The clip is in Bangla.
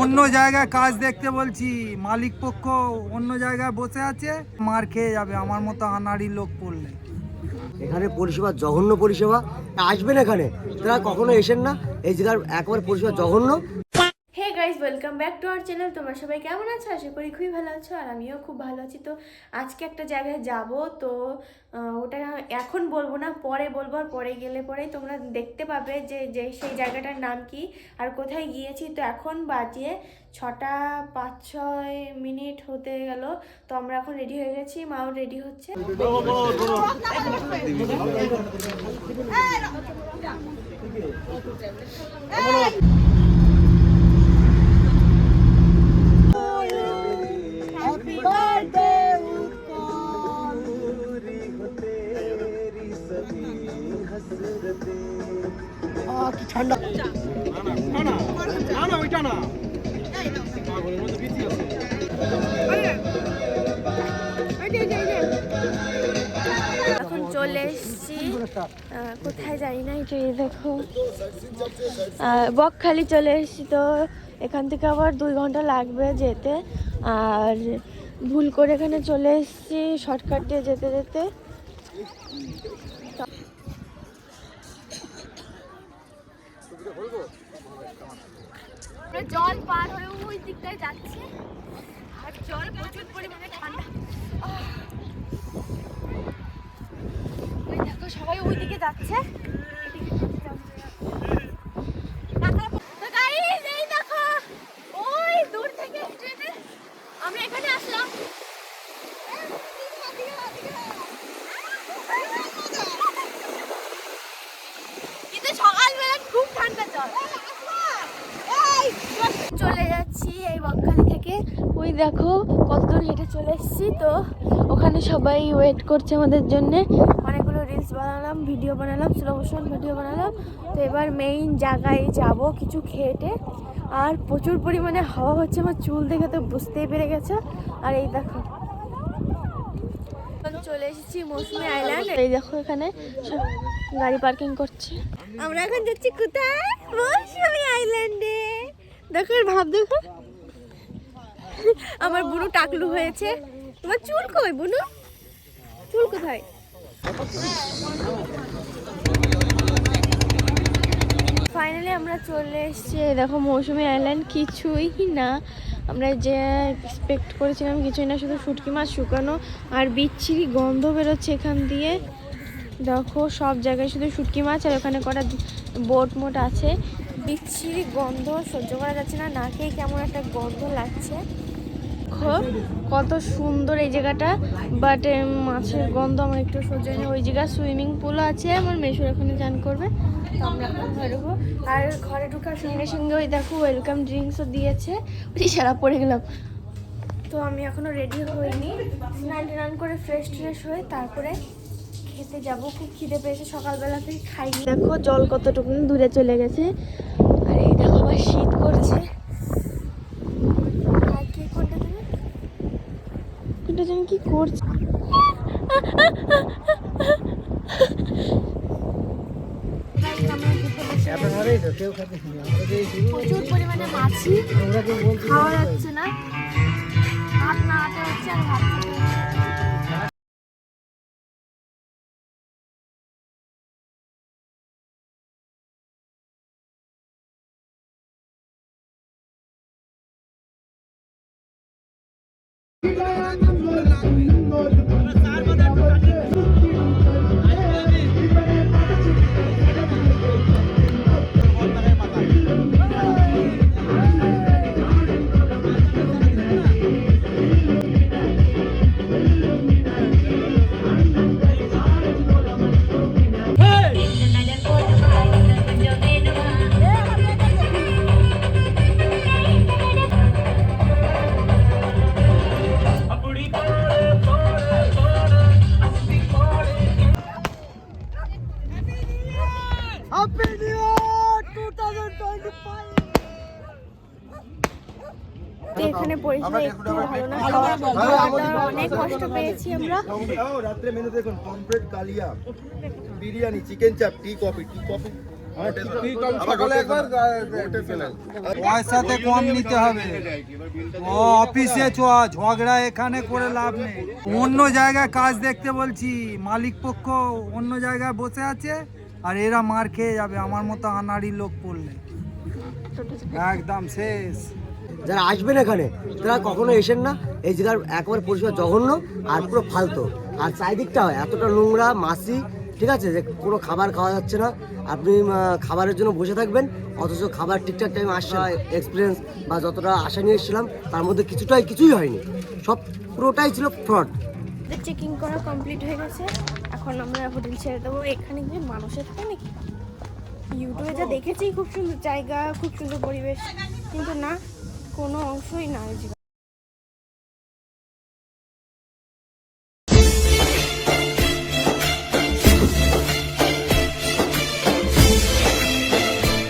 অন্য জায়গায় কাজ দেখতে বলছি মালিক পক্ষ অন্য জায়গায় বসে আছে মার খেয়ে যাবে আমার মতো আনাড়ি লোক পড়লে। এখানে পরিষেবা জঘন্য পরিষেবা। আসবেন এখানে? তারা কখনো এসেন না। এই জায়গার একবার পরিষেবা জঘন্য। Hey guys welcome back to our channel তোমরা সবাই কেমন আছো? আশা করি খুবই ভালো আছো আর আমিও খুব ভালো আছি। তো আজকে একটা জায়গায় যাব তো ওটা এখন বলব না, পরে বলব আর পরে গেলে পরেই তোমরা দেখতে পাবে যে যে সেই জায়গাটার নাম কি আর কোথায় গিয়েছি। তো এখন বাজে ছটা পাঁচ ছয় মিনিট হতে গেল, তো আমরা এখন রেডি হয়ে গেছি। মাও রেডি হচ্ছে। এখন চলে এসেছি। কোথায় যাই না একটু দেখো। বকখালি চলে এসেছি তো। এখান থেকে আবার দুই ঘণ্টা লাগবে যেতে। আর ভুল করে এখানে চলে এসেছি, শর্টকাট দিয়ে যেতে যেতে। জল পার হয়ে ওই দিকটায় যাচ্ছে। আর জল প্রচুর পরিমাণে ঠান্ডা। দেখো, সবাই যাচ্ছে। ওই দূর থেকে আমরা এখানে আসলাম। কিন্তু সকালবেলা খুব ঠান্ডা জল। চলে যাচ্ছি এই বকখালি থেকে। ওই দেখো কতদূর হেঁটে চলে এসেছি তো। ওখানে সবাই ওয়েট করছে আমাদের জন্য। অনেকগুলো রিলস বানালাম ভিডিও বানালাম স্লো মোশন ভিডিও বানালাম। তো এবার মেইন জায়গায় যাব কিছু খেয়েটে আর প্রচুর পরিমাণে হাওয়া হচ্ছে, আমার চুল দেখে তো বুঝতেই পেরে গেছে। আর এই দেখো। চলে এসেছি মৌসুমি আইল্যান্ড এই দেখো এখানে গাড়ি পার্কিং করছে। আমরা এখন যাচ্ছি কোথায়? মৌসুমি আইল্যান্ডে দেখো, এর ভাব দেখো। আমার বুনু টাকলু হয়েছে। তোমার চুল কই, বুনু? চুল কোথায়? ফাইনালি আমরা চলে এসেছি। দেখো, মৌসুমি আইল্যান্ড কিছুই না। আমরা যে এক্সপেক্ট করেছিলাম কিছুই না, শুধু শুটকি মাছ শুকানো আর বিচ্ছিরি গন্ধ বেরোচ্ছে এখান দিয়ে। দেখো, সব জায়গায় শুধু শুটকি মাছ আর ওখানে কটা বোট মোট আছে। বিচ্ছিরি গন্ধ সহ্য করা যাচ্ছে না। নাকেই কেমন একটা গন্ধ লাগছে। কত সুন্দর এই জায়গাটা। বাট মাছের গন্ধ আমার একটু সহ্য হয় না ওই জায়গায় সুইমিং পুল আছে। আমার মেশুর ওখানে চান করবে। তো আমরা এখন ঘরে আর ঘরে ঢুকার সঙ্গে সঙ্গে ওই দেখো ওয়েলকাম ড্রিঙ্কসও দিয়েছে। ওই সারা পড়ে গেলাম। তো আমি এখনও রেডি হইনি। স্নান টান করে ফ্রেশ ট্রেশ হয়ে তারপরে খেতে যাব। খুব খিদে পেয়েছে সকালবেলা থেকে খাইনি। দেখো জল কতটুকু দূরে চলে গেছে। আর এই দেখো আবার শীত করছে। আর কে কোনটা যেন কি করছে। প্রচুর পরিমাণে মাছি খাওয়া যাচ্ছে না। ভাত না আতে হচ্ছে আর ভাত Happy New Year 2025! এখানে একটু ভালো না। অনেক কষ্ট পেয়েছি আমরা। রাত্রে মেনু দেখুন কালিয়া বিরিয়ানি চিকেন চাপ টি কফি টি কফি কম নিতে হবে। ঝগড়া এখানে করে লাভ নেই। অন্য জায়গায় কাজ দেখতে বলছি মালিক পক্ষ অন্য জায়গায় বসে আছে? আর এরা মার খেয়ে যাবে আমার মতো আনাড়ি লোক পড়লে। একদম শেষ। যারা আসবেন এখানে তারা কখনো এসেন না। এই জায়গার একবার পরিষেবা জঘন্য আর পুরো ফালতু। আর চারিদিকটা এতটা নোংরা মাসি ঠিক আছে? যে কোনো খাবার খাওয়া যাচ্ছে না। আপনি খাবারের জন্য বসে থাকবেন অথচ খাবার ঠিকঠাক টাইমে আসা না। এক্সপিরিয়েন্স বা যতটা আশা নিয়ে এসেছিলাম তার মধ্যে কিছুটাই কিছুই হয়নি। সব পুরোটাই ছিল ফ্রড চেকিং করা কমপ্লিট হয়ে গেছে। এখন আমরা হোটেল ছেড়ে দেবো। এখানে যে মানুষের থাকে নাকি? ইউটিউবে যা দেখেছি, খুব সুন্দর জায়গা, খুব সুন্দর পরিবেশ। কিন্তু না, কোনো অংশই না।